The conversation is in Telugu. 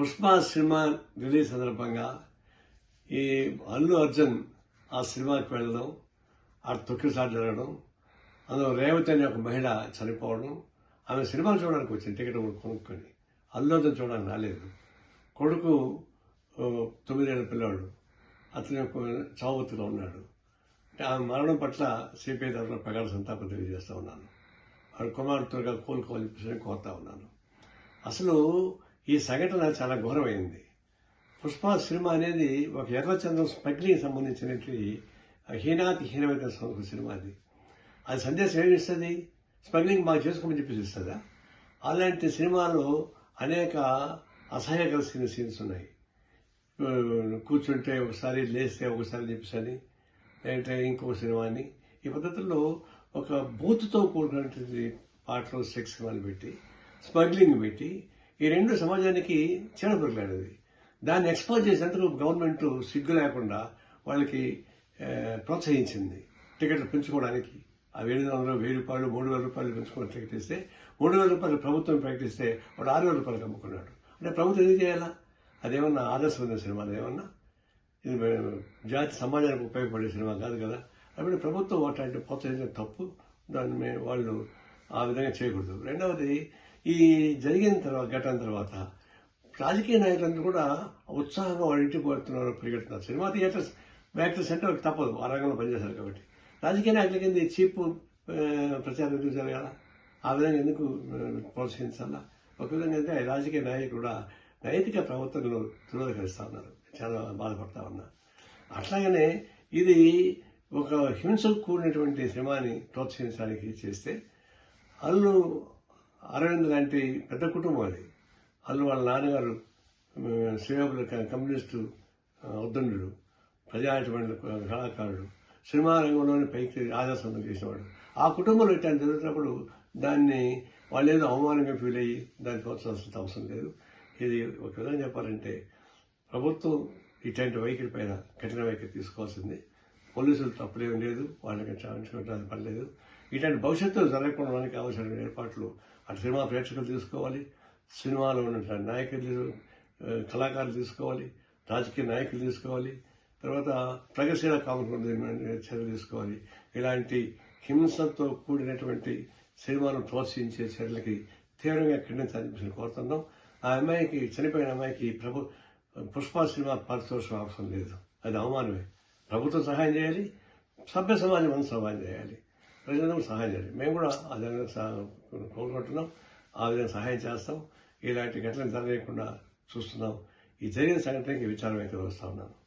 పుష్ప సినిమా రిలీజ్ సందర్భంగా ఈ అల్లు అర్జున్ ఆ సినిమాకి వెళ్ళడం ఆ తొక్కిసారి జరగడం అందులో రేవతి అనే ఒక మహిళ చనిపోవడం ఆమె సినిమా చూడడానికి వచ్చింది టికెట్ కొనుక్కొని. అల్లు అర్జున్ చూడడానికి రాలేదు. కొడుకు తొమ్మిదేళ్ళ పిల్లవాడు అతని యొక్క చావుతులో ఉన్నాడు. అంటే ఆమె మరణం పట్ల సిపిఐ తరఫున ప్రగాఢ సంతాపం తెలియజేస్తూ ఉన్నాను. వాడు కుమారుడు త్వరగా కోలుకోవాలని చెప్పేసి కోరుతా ఉన్నాను. అసలు ఈ సంఘటన చాలా ఘోరమైంది. పుష్ప సినిమా అనేది ఒక ఎర్రచంద్రం స్మగ్లింగ్ సంబంధించినటువంటి హీనాతి హీనమైన ఒక సినిమా అది. అది సందేశం ఏమి ఇస్తుంది స్మగ్లింగ్ మాకు చేసుకోమని చెప్పేసి ఇస్తుందా అలాంటి సినిమాలో అనేక అసహ్యకరమైన సీన్స్ ఉన్నాయి. కూర్చుంటే ఒకసారి లేస్తే ఒకసారి చెప్పేసి అని లేదంటే ఇంకొక సినిమా అని ఈ పద్ధతుల్లో ఒక బూత్తో కూడినటువంటి పాటలు సెక్స్ సినిమాలు పెట్టి స్మగ్లింగ్ పెట్టి ఈ రెండు సమాజానికి చీడపురుగులాడేది దాన్ని ఎక్స్పోజ్ చేసేందుకు గవర్నమెంట్ సిగ్గు లేకుండా వాళ్ళకి ప్రోత్సహించింది. టికెట్లు పెంచుకోవడానికి. ఆ ఏడు వందలు వెయ్యి రూపాయలు మూడు వేల రూపాయలు పెంచుకొని టికెట్ ఇస్తే మూడు వేల రూపాయలు ప్రభుత్వం ప్రకటిస్తే వాడు ఆరు వేల రూపాయలు అమ్ముకున్నాడు. అంటే ప్రభుత్వం ఎందుకు చేయాలా? అదేమన్నా ఆదర్శమైన సినిమా అదేమన్నా? ఇది జాతి సమాజానికి ఉపయోగపడే సినిమా కాదు కదా. అప్పుడు ప్రభుత్వం అట్లాంటి ప్రోత్సహించిన తప్పు. దాన్ని వాళ్ళు ఆ విధంగా చేయకూడదు. రెండవది ఈ జరిగిన తర్వాత ఘటన తర్వాత రాజకీయ నాయకులందరూ కూడా ఉత్సాహంగా వాళ్ళ ఇంటికి పోతున్నారు పరిగెడుతున్నారు. సినిమా థియేటర్స్ యాక్టర్స్ అంటే వాళ్ళకి తప్పదు ఆ రంగంలో పనిచేశారు కాబట్టి. రాజకీయ నాయకుల కింద చీప్ ప్రచారం ఎందుకు జరగాల? ఆ విధంగా ఎందుకు ప్రోత్సహించాలా? ఒక విధంగా అయితే రాజకీయ నాయకులు కూడా నైతిక ప్రవర్తనలు ధృవీకరిస్తా ఉన్నారు. చాలా బాధపడతా ఉన్నా. అట్లాగనే ఇది ఒక హింసకు కూడినటువంటి సినిమాని ప్రోత్సహించడానికి చేస్తే అల్లు అరవింద్ లాంటి పెద్ద కుటుంబం అది. అల్లు వాళ్ళ నాన్నగారు ఆ, కమ్యూనిస్టు ఉద్దండు ఉద్దండుడు ప్రజాటువంటి కళాకారుడు సినిమా రంగంలోని పైకి ఆదర్శం చేసేవాడు ఆ కుటుంబంలో ఇట్లాంటి జరుగుతున్నప్పుడు దాన్ని వాళ్ళు ఏదో అవమానంగా ఫీల్ అయ్యి దాన్ని ప్రోత్సహించాల్సిన అవసరం లేదు. ఇది ఒక విధంగా చెప్పాలంటే ప్రభుత్వం ఇట్లాంటి వైఖరి పైన కఠిన వైఖరి తీసుకోవాల్సింది. పోలీసులు తప్పులేం లేదు వాళ్ళకి క్షమించుకోవడానికి పర్లేదు ఇటువంటి భవిష్యత్తులో జరగకుండా కావాల్సిన ఏర్పాట్లు అటు సినిమా ప్రేక్షకులు తీసుకోవాలి సినిమాలో ఉన్న నాయకులు కళాకారులు తీసుకోవాలి రాజకీయ నాయకులు తీసుకోవాలి తర్వాత ప్రగతిశీల కాకుండా చర్యలు తీసుకోవాలి. ఇలాంటి హింసతో కూడినటువంటి సినిమాను ప్రోత్సహించే చర్యలకి తీవ్రంగా ఖండించాలని కోరుతున్నాం. ఆ అమ్మాయికి చనిపోయిన అమ్మాయికి ప్రభు పుష్ప సినిమా పారితోషం అవసరం లేదు. అది అవమానమే. ప్రభుత్వం సహాయం చేయాలి సభ్య సమాజం అంతా సహాయం చేయాలి. ప్రజలకు సహాయం చేయాలి. మేము కూడా ఆ విధంగా సహా- కోరుకుంటున్నాం ఆ విధంగా సహాయం చేస్తాం. ఇలాంటి ఘటనలు జరగకుండా చూస్తున్నాం. ఈ జరిగిన సంఘటనకి విచారం అయితే వస్తూ ఉన్నాను.